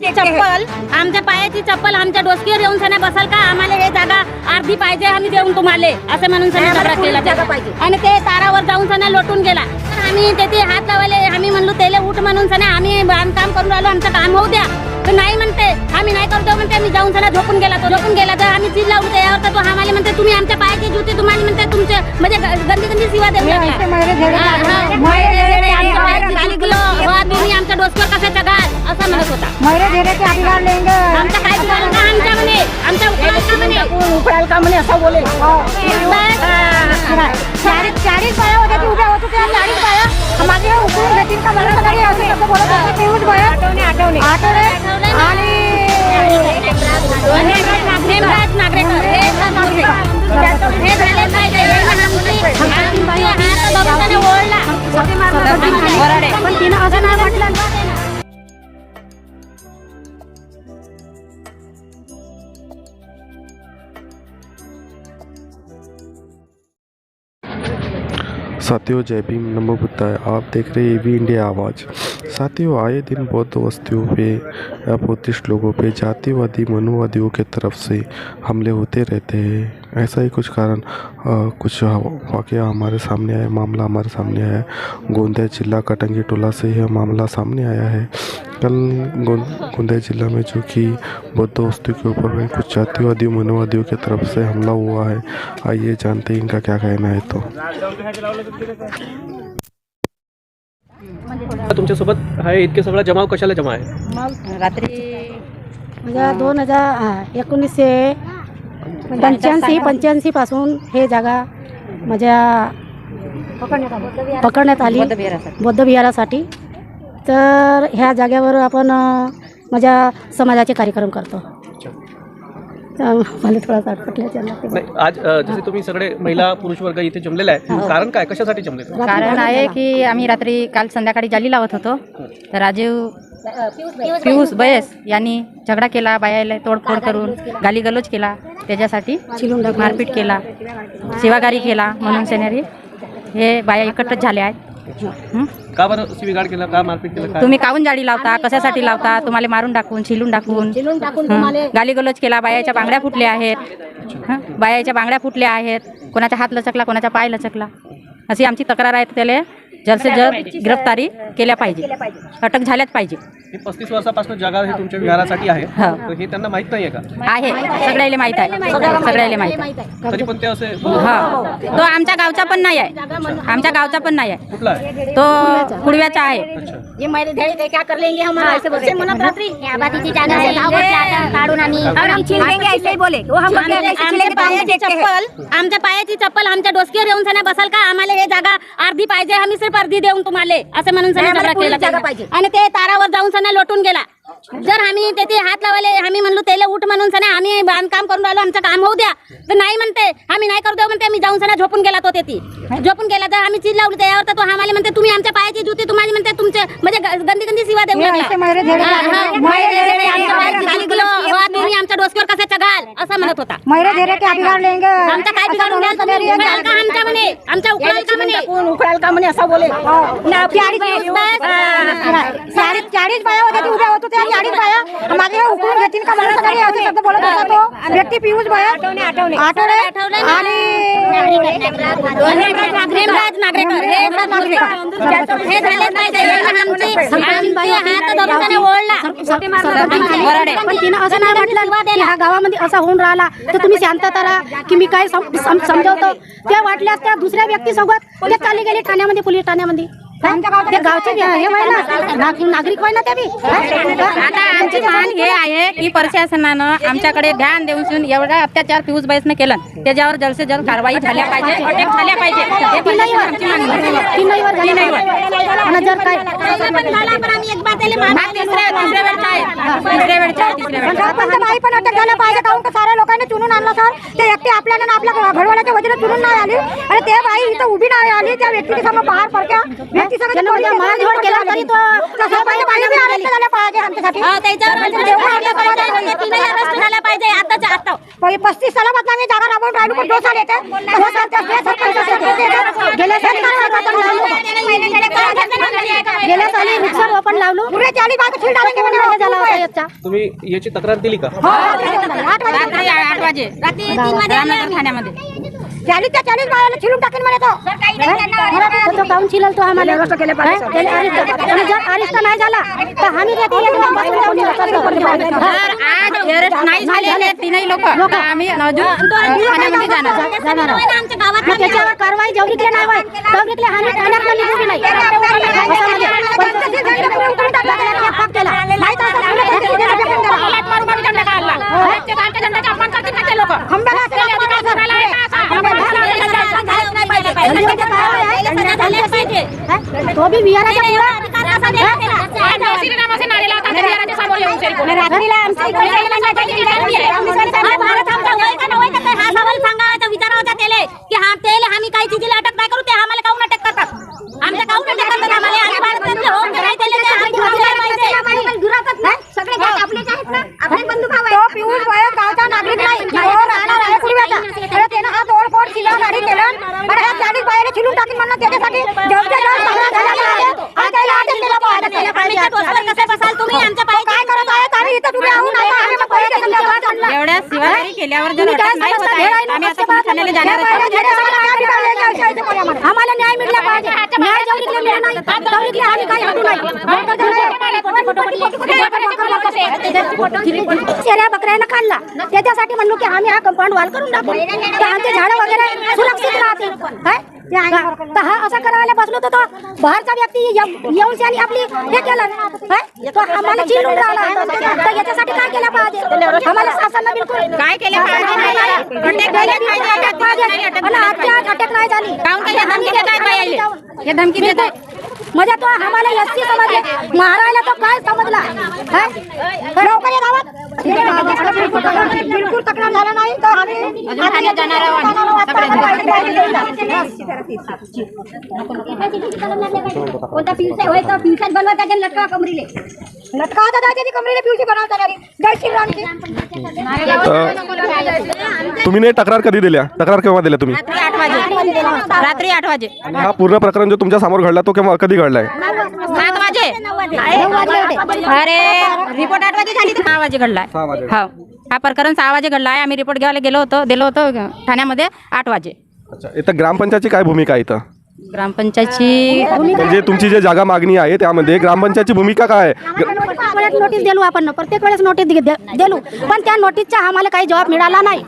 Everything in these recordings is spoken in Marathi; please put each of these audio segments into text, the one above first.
चप्पल आमच्या पायाची चप्पल आमच्या डोसकीवर येऊन सण्या बसाल का? आम्हाला हे जागा अर्धी पाहिजे आम्ही देऊन तुम्हाला. असं म्हणून सण्या केला जागा पाहिजे. आणि ते तारावर जाऊन सण्या लोटून गेला. आम्ही त्याचे हात लावले आम्ही म्हणलो त्याला उठ म्हणून सण्या आम्ही बांधकाम करून राहिलो आमचं काम होऊ द्या. तर नाही म्हणते आम्ही नाही करतो म्हणते आम्ही जाऊन सण्या झोपून गेला तो झोपून गेला तर आम्ही चीज लावून त्यावर तर तो आम्हाला म्हणते तुम्ही आमच्या पायाची जुती तुम्हाला म्हणते तुमचे म्हणजे गंदी गंदी सिवा देऊ. आमच्या डोसक्यावर कसं जगाल म्हणत होता. मेरे घेरे के अधिकार लेंगे आमचा काय बिघाड का आमच्या म्हणे आमच्या उकळाल का म्हणे? उकळाल का म्हणे असं बोले? चाळीस चाळीस बाया होत्या ती उभ्या होत होत्या चाळीस बाया. माझे उकळून घेतील का मला सगळे असे शब्द बोलत होते पियुष बाया आठवणे आठवणे. आठवणे. आणि हेमराज नागरेकर. हे झाले पाहिजे हे आमची. आमची हात ओढला. वराडे पण तिनं असं साथियों जय भीम। नमो बुद्धाय। आप देख रहे हैं वी इंडिया आवाज़। साथियों आए दिन बौद्ध बस्तियों पे बुद्धिस्ट लोगों पे जातिवादी मनुवादियों के तरफ़ से हमले होते रहते हैं। ऐसा ही कुछ कारण कुछ वाक़ हमारे सामने आया, मामला हमारे सामने आया। गोंदिया जिला कटंगी टोला से यह मामला सामने आया है। कल गोंदिया जिला में जो कि बौद्ध बस्तियों के ऊपर में कुछ जातिवादी मनुवादियों की तरफ़ से हमला हुआ है। आइए जानते हैं इनका क्या कहना है तो। तुमच्यासोबत आहे इतके सगळा जमाव कशाला जमा आहे? रात्री म्हणजे दोन हजार एकोणीसशे पंच्याऐंशी पंच्याऐंशी पासून हे जागा माझ्या पकडण्यात आली बौद्ध विहारासाठी बौद्ध विहारासाठी तर ह्या जागेवर आपण माझ्या समाजाचे कार्यक्रम करतो. मला थोडासा. नाही आज अ, जसे तुम्ही सगळे महिला पुरुष वर्ग इथे जमलेला आहे कारण काय कशासाठी जमले तुम्ही? कारण आहे की आम्ही रात्री काल संध्याकाळी जाली लावत होतो तर राजीव पियुष बयस यांनी झगडा केला बायाला तोडफोड करून गाली गलोच केला त्याच्यासाठी. मारपीट केला शिवागारी केला म्हणून सेनेरी हे बाया एकत्रच झाल्या आहेत हं? का बरं केला? का मारपीट केला? तुम्ही काहून जाळी लावता? कशासाठी लावता? तुम्हाला मारून टाकून शिलून टाकून? चिलून टाकून हं. तुम्हाला गाली गलोच केला बायाच्या बांगड्या फुटल्या आहेत. हं. बायाच्या बांगड्या फुटल्या आहेत. कोणाचा हात लचकला कोणाचा पाय लचकला? अशी आमची तक्रार आहे त्याला जलद से जलद गिरफ्तारी केल्या पाहिजे. अटक झाल्याच पाहिजे. हे पस्तीस वर्षापासून जागा हे तुमच्या विहारासाठी आहे. हो. तर हे त्यांना माहीत नाहीये का? आहे. सगळ्याला माहीत आहे. सगळ्याला माहीत आहे. तरी पण ते असे हो. तो आमच्या गावचा पण नाही आहे. आमच्या गावचा पण नाही आहे. कुठला आहे? तो कुडव्याचा आहे. ही आमच्या पायाची चप्पल। आमच्या पायाची चप्पल आमच्या डोसकीवर येऊन सण्या बसाल का आम्हाला हे जागा अर्धी पाहिजे आम्ही सिर्फ अर्धी देऊन तुम्हाला। असं म्हणून झगडा केला आणि ते तारावर जाऊन सण्या लोटून गेला। जर आम्ही त्याचे हात लावले आम्ही म्हणलो त्याला उठ म्हणून सण्या आम्ही बांधकाम करून राहिलो आमचं काम होऊ द्या. तर नाही म्हणते आम्ही नाही करतो म्हणते आम्ही जाऊन सण्या झोपून गेला तो ते झोपून गेला तर आम्ही चीज लावली त्यावर तर तो आम्हाला म्हणते तुम्ही आमच्या पायाची जुती तुम्हाला म्हणते तुमचे म्हणजे गंदी गंदी सिवा देऊ लागला. असे मेरे घेरे हा, हा. मेरे घेरे आमच्या पायाची गाली गुलो, वा तुम्ही आमच्या चघाल असं म्हणत होता. मेरे घेरे के अधिकार लेंगे. आमचा काय बिघाडून तुम्ही? उकळाल का आमच्या म्हणे? उकळाल का म्हणे? उकळाल का म्हणे असं बोले चाळीस चाळीस चाळीस बाया होत्या ती उभ्या होत चाळीस बाया. उकळून घेतील का? मला सगळे असे शब्द बोलत होता तो. व्यक्ती पियुष बाया. आणि गावामध्ये असा होऊन राहिला. तर तुम्ही शांतता राहा की मी काय सम- सम- समजवतो. त्या वाटल्यास त्या दुसऱ्या व्यक्तीसोबत ते चाली गेले ठाण्यामध्ये पोलीस ठाण्यामध्ये. ते गावचे हे होय ना नाग- नागरिक होय ना ते बी. आता आमचे मान आहे की प्रशासनानं आमच्याकडे ध्यान देऊन शिवून एवढा अत्याचार पियुष बाईसने केला. त्याच्यावर जलसे जल कारवाई झाल्या पाहिजे अटक झाल्या पाहिजे. हे आमची मागणी आहे. झाली आणि जर काय पण झाला पण आम्ही एक बार त्याला हा तिसऱ्या तिसऱ्या वेळचा आहे. तिसऱ्या वेळचा आहे तिसऱ्या वेळचा सरपंच बाई पण अटक झाला पाहिजे काहून का साऱ्या लोकांनी चुनून आणलं सर? ते एकटे आपल्याला आपल्या घडवण्याच्या वतीने चुनून नाही आली. आणि ते बाई इथं उभी नाही आली त्या व्यक्तीने समोर बाहेर पडक्या. व्यक्ती मारझोड केला तरी तो तसं पाहिजे बाई बी arrest झाल्या पाहिजे आमच्यासाठी. हो, त्याच्यावर arrest झाल्या पाहिजे. म्हणजे तीनही arrest झाल्या पाहिजे आताच्या आता पहिले पस्तीस सालापासून आम्ही जागा राबवून राहिलो पण येते. गेल्या साली आपण लावलो. गेल्या साली वृक्षारोपण लावलो. पुरे चाळीस म्हणे हे झालं होतं. याचा. तुम्ही याची तक्रार दिली का? रात्री आठ वाजे. रात्री. ठाण्यामध्ये. त्यांना तो काऊन चिलल तो आम्हाला. त्याला अरिष्ट आणि जर अरिष्ट नाही झाला तर आम्ही ते अरेस्ट नाही. झालेले तीनही लोक. आम्ही अजून जाणार त्याच्यावर कारवाई जेवढी नाही होय तेवढी आम्ही ठाण्यात नाही असं म्हणजे पंचायतीत जाऊन पुढे उकळून टाकला त्याला त्या पाक केला. नाही तर असं पुढे फेकून दिला, फेकून दिला. खंब्याला केला अधिकार सर. खंब्याला तो बी विहाराच्या पुढं रात्रीला आमच्या इकडे भारत आमचा वय का नवय का हा सवाल सांगायचा विचार होता त्याले की हा तेले आम्ही काही चीजीला अटक नाही करू ते आम्हाला काऊन अटक करतात आमच्या काऊन अटक करतात आम्हाला आम्ही भारतातले हो की नाही त्याले ते आम्ही ठरवलं पाहिजे. सगळे गाव आपलेच आहेत ना आपले बंधू भाऊ तो पिऊन वय गावचा नागरिक नाही तो राहणार आहे पूर्वेचा तर त्यानं हा तोडफोड शिला गाडी केलं आणि ह्या चाळीस बाहेर छिलून टाकीन म्हणून त्याच्यासाठी जेवढे जेवढे सगळं झालं पाहिजे हा त्याला अटक केला पाहिजे केला पाहिजे आमच्या डोसवर कसे बसाल तुम्ही आमच्या तो काय करत आहे आम्ही इथं उभे आहोत आता आम्ही मग पोलीस स्टेशनला आवाज आणला. एवढ्या शिवागारी केल्यावर जर अटक नाही होत? आहे, आम्ही आता पोलीस ठाण्याला जाणार आम्हाला न्याय मिळला पाहिजे. न्याय जेवढी मिळाला नाही. तेवढी आम्ही काही हटू नाही. शेऱ्या बकऱ्यानं खाल्ला. त्याच्यासाठी म्हणलो की आम्ही हा कंपाऊंड वॉल करून टाकू आमचे झाडं वगैरे सुरक्षित राहतील. काय? तर हा असं करायला बसलो तर तो बाहेरचा व्यक्ती ये- येऊन त्याने आपली हे केलं? तो आम्हाला चिरून राहिला. तर याच्यासाठी काय केलं पाहिजे? आम्हाला शासनानं बिलकुल काय केलं पाहिजे अटक नाही अटक आणि आजच्या आज अटक नाही झाली. हे धमकी देत आहे? हे म्हणजे तो आम्हाला एसटी समजले मारायला तो काय समजला? लवकर बिलकुल तक्रार झाला नाही तर आम्ही जाणार आहोत कोणता पिवसा होय तर पिवसाच लटका कमरीले लटका होता कमरेला पिवशी बनवता श्रीरामची तुम्ही नाही तक्रार कधी दिल्या? तक्रार केव्हा दिल्या तुम्ही? रात्री आठ वाजे. हा पूर्ण प्रकरण जो तुमच्यासमोर घडला तो केव्हा कधी घडलाय? अरे रिपोर्ट आठ वाजे झाली तर सहा वाजे घडलाय. हो. हा प्रकरण सहा वाजे घडला आहे आम्ही रिपोर्ट घ्यायला गेलो होतो दिलो होतो ठाण्यामध्ये आठ वाजे. अच्छा इथं ग्रामपंचायतची काय भूमिका आहे इथं? ग्रामपंचायतची म्हणजे तुमची जे जागा मागणी आहे त्यामध्ये ग्रामपंचायतची भूमिका काय आहे? प्रत्येक वेळेस नोटीस दिलो आपण. प्रत्येक वेळेस नोटीस दिलो. पण त्या नोटीसचा आम्हाला काही जबाब मिळाला नाही.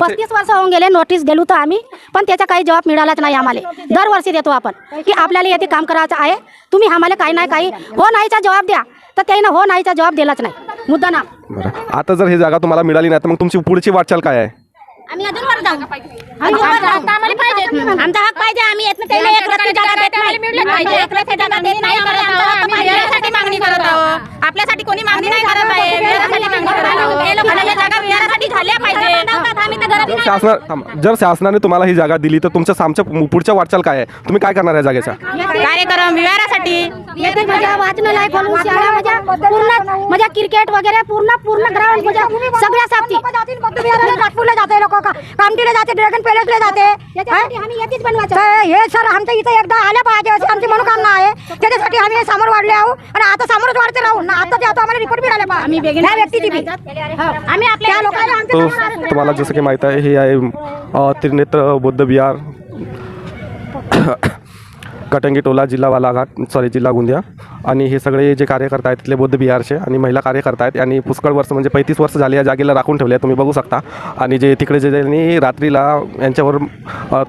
पस्तीस वर्ष होऊन गेले नोटीस दिलो तर आम्ही पण त्याचा काही जबाब मिळालाच नाही आम्हाला. दरवर्षी देतो आपण की आपल्याला येथे काम करायचं आहे तुम्ही आम्हाला काही नाही काही हो नाहीचा जबाब द्या. तर त्यानं हो नाहीचा जबाब दिलाच नाही. मुद्दा ना. बरं. आता जर ही जागा तुम्हाला मिळाली नाही तर मग तुमची पुढची वाटचाल काय आहे? आम्ही अजून वर जाऊ. आम्ही वर जाऊ. आम्हाला पाहिजे. आमचा हक पाहिजे. आम्ही येत नाही त्याला एक रस्ते जागा देत नाही. एक रस्ते जागा देत नाही आम्हाला आमचा हक्क पाहिजे. विहारासाठी मागणी करत आहोत. आपल्यासाठी कोणी मागणी नाही करत आहे विहारासाठी मागणी करत आहोत. हे लोकांना या जागा विहारासाठी झाल्या पाहिजे. आम्ही जर शासना थांबा. जर शासनाने तुम्हाला ही जागा दिली तर तुमच्या आमच्या पुढच्या वाटचाल काय आहे? तुम्ही काय करणार आहे जागेचा? कार्यक्रम विहारासाठी. येथे माझ्या वाचनालय खोलून शाळा माझ्या पूर्ण माझ्या क्रिकेट वगैरे पूर्ण पूर्ण ग्राउंड म्हणजे सगळ्या साथी. नागपूरला जाते लोक कामठीला जाते ड्रॅगन पॅलेसला जाते. आम्ही हे सर आमच्या इथे एकदा आल्या पाहिजे अशी आमची मनोकामना आहे. त्याच्यासाठी आम्ही समोर वाढले आहो आणि आता समोरच वाढते राहू ना आता ते आता आम्हाला रिपोर्ट मिळाले बी आम्ही आपल्या लोकांना तो तुम्हाला जसं की माहीत आहे हे आहे त्रिनेत्र बौद्ध विहार. कटंगी टोला जिल्हा बालाघाट सॉरी जिल्हा गोंदिया. आणि हे सगळे जे कार्यकर्ता आहेत तिथले बौद्ध बिहारचे आणि महिला कार्यकर्ता आहेत. आणि पुष्कळ वर्ष म्हणजे पैतीस वर्ष झाले या जागेला राखून ठेवले आहे तुम्ही बघू शकता. आणि जे तिकडे जे त्यांनी रात्रीला यांच्यावर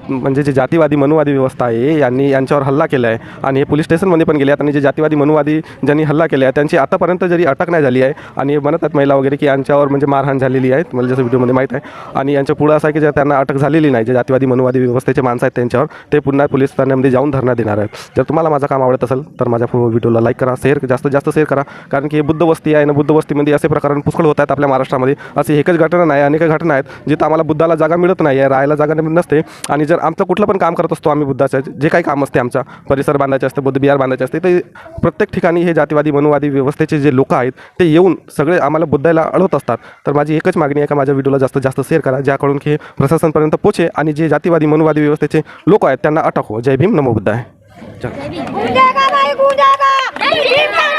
म्हणजे जे जातीवादी मनुवादी व्यवस्था आहे यांनी यांच्यावर हल्ला केला आहे. आणि हे पोलीस स्टेशनमध्ये पण गेले आहेत. आणि जे जातीवादी मनुवादी ज्यांनी हल्ला केला आहे त्यांची आतापर्यंत जरी अटक नाही झाली आहे आणि म्हणत आहेत महिला वगैरे की यांच्यावर म्हणजे मारहाण झालेली आहे मला जसं व्हिडिओमध्ये माहीत आहे. आणि यांच्या पुढं असं आहे की जे त्यांना अटक झालेली नाही जे जातीवादी मनुवादी व्यवस्थेचे माणसं आहेत त्यांच्यावर ते पुन्हा पोलीस ठाण्यामध्ये जाऊन धरणा देणार आहेत जर तुम्हाला माझं काम आवडत असेल तर माझ्या व्हिडिओला लाईक करा शेअर जास्तीत जास्त शेअर करा. कारण की हे बुद्ध वस्ती आहे ना बुद्ध वस्तीमध्ये असे प्रकरण पुष्कळ होत आहेत आपल्या महाराष्ट्रामध्ये. अशी एकच घटना नाही अनेक घटना आहेत जिथं आम्हाला बुद्धाला जागा मिळत नाही आहे राहायला जागा नसते. आणि जर आमचं कुठलं पण काम करत असतो आम्ही बुद्धाचं जे काही काम असते आमचा परिसर बांधायचे असते बुद्ध बिहार बांधायचे असते ते प्रत्येक ठिकाणी हे जातीवादी मनुवादी व्यवस्थेचे जे लोक आहेत ते येऊन सगळे आम्हाला बुद्धायला अडवत असतात. तर माझी एकच मागणी आहे का माझ्या व्हिडिओला जास्तीत जास्त शेअर करा ज्याकडून की हे प्रशासनपर्यंत पोचे आणि जे जातीवादी मनुवादी व्यवस्थेचे लोक आहेत त्यांना अटक हो. जय भीम नमो बुद्ध आहे गूंजेगा भाई गूंजेगा